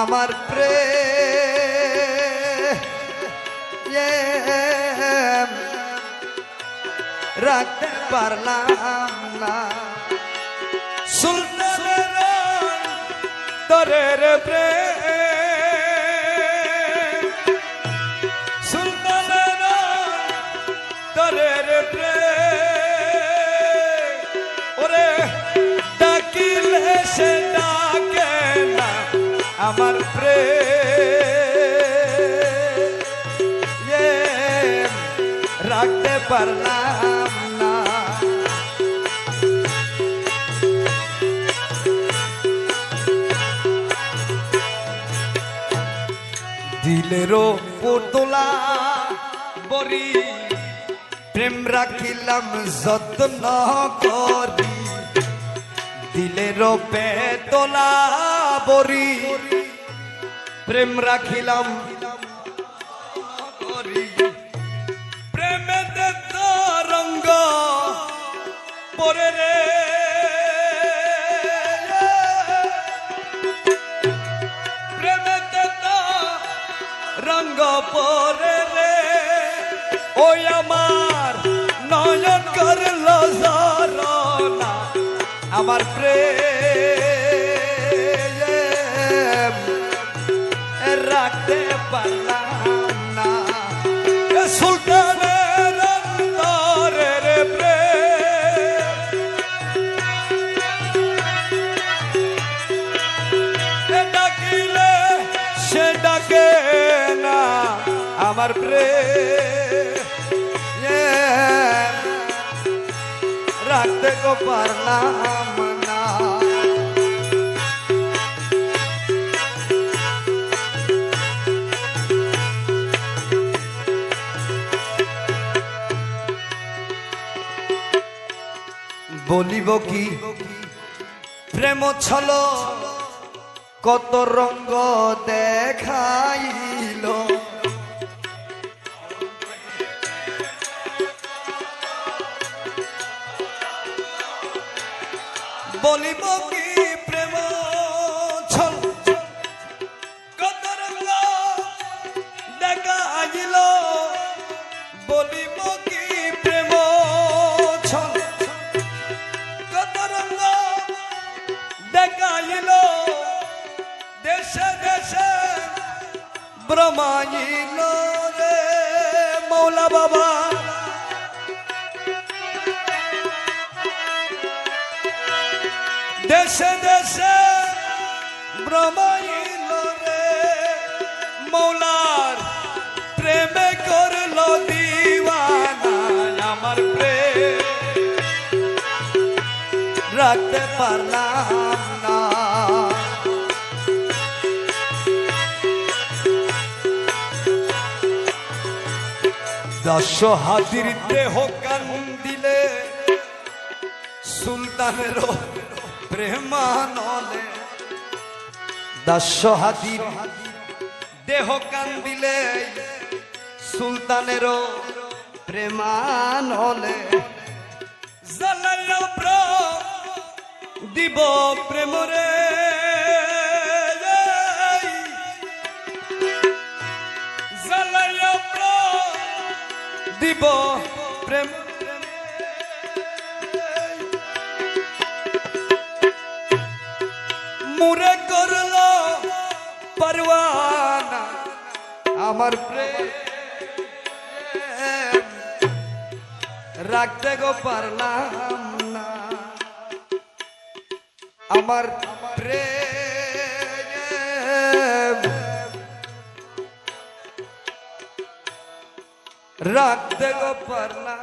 আমার প্রেম। রাখতে পারলাম না। সুলতানের তরের প্রেম। আমার প্রেম। রাখতে পারলাম না। দিলেরও পুতলা বরি প্রেম রাখিলাম যত্ন করি। দিলেরও পেতলা বরি প্রেম রাখিলাম। প্রেমেতে রঙ্গ পরে রে। রঙ্গ পরে রে। ওই আমার আমার প্রেম রাখতে পারলাম না। সুলতানের অন্তরের প্রেম। ডাকিলে সে ডাকে না আমার প্রেম। রাখতে কো পারলাম বলিব কি? প্রেম ছল কত রঙ্গ দেখাইল। বলিব কি ব্রহ্মাইল রে মৌলা বাবা। দেশে দেশে ব্রহ্মাইল রে মৌলার প্রেমে করল দিওয়ানা, আমার প্রেম। রাখতে পারলাম দশ হাতির দেহ কান দিলে সুলতানের প্রেমানলে। দশ হাতির দেহ কান দিলে সুলতানের প্রেমানলে। প্র দিব প্রেমরে জ্বালাইয়া দিব প্রেম মুরে করল পরওয়ানা আমার প্রেম। রাখতে গো পারলাম না। আমার প্রেম। রাখতে গো পারলাম